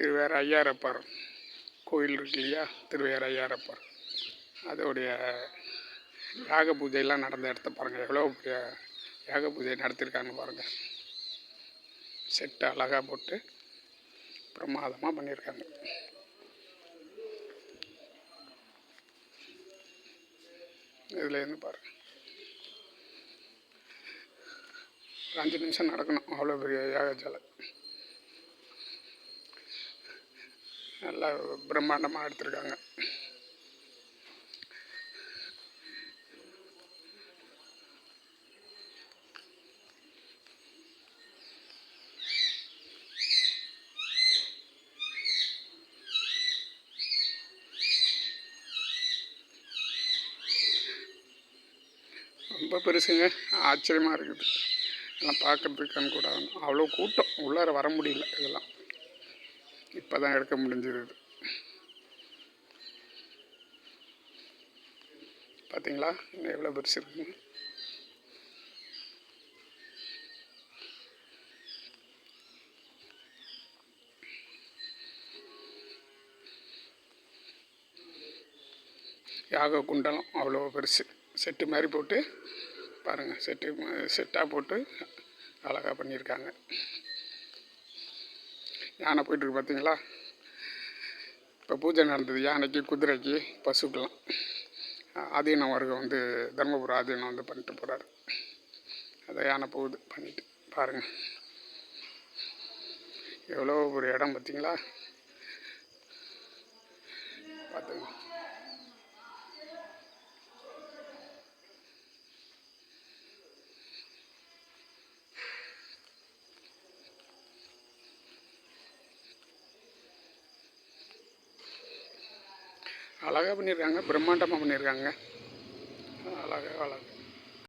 திருவேற ஐயாரப்பர் கோயில் இருக்கு இல்லையா? திருவேற ஐயாரப்பர் அதோடைய யாக பூஜையெல்லாம் நடந்த இடத்த பாருங்கள் எவ்வளோ பெரிய யாக பூஜை நடத்தியிருக்காங்க பாருங்கள் செட்டு அழகாக போட்டு பிரமாதமாக பண்ணியிருக்காங்க. இதுலேருந்து பாருங்கள் ஒரு அஞ்சு நிமிஷம் நடக்கணும். அவ்வளோ பெரிய யாகசாலை நல்லா பிரம்மாண்டமாக எடுத்திருக்காங்க. ரொம்ப பெருசுங்க. ஆச்சரியமாக இருக்குது. எல்லாம் பார்க்குறதுக்கு கண் கூட அவ்வளோ கூட்டம். உள்ளார வர முடியல இதெல்லாம். இப்போ தான் எடுக்க முடிஞ்சது. பார்த்தீங்களா இன்னும் எவ்வளோ பெருசு இருக்குங்க யாக குண்டலம் அவ்வளோ பெருசு. செட்டு மாதிரி போட்டு பாருங்கள் செட்டு செட்டாக போட்டு அழகாக பண்ணியிருக்காங்க. யானை போயிட்டுருக்கு பார்த்தீங்களா? இப்போ பூஜை நடந்தது. யானைக்கு குதிரைக்கு பசுக்கெலாம் ஆதீனம் வர்க்கம் வந்து தர்மபுரம் ஆதீனம் வந்து பண்ணிட்டு போகிறாரு அதை யானை போகுது. பண்ணிட்டு பாருங்கள் எவ்வளோ ஒரு இடம் பார்த்தீங்களா? பார்த்துங்க. அழகாக பண்ணியிருக்காங்க பிரம்மாண்டமாக பண்ணியிருக்காங்க அழகாக அழகு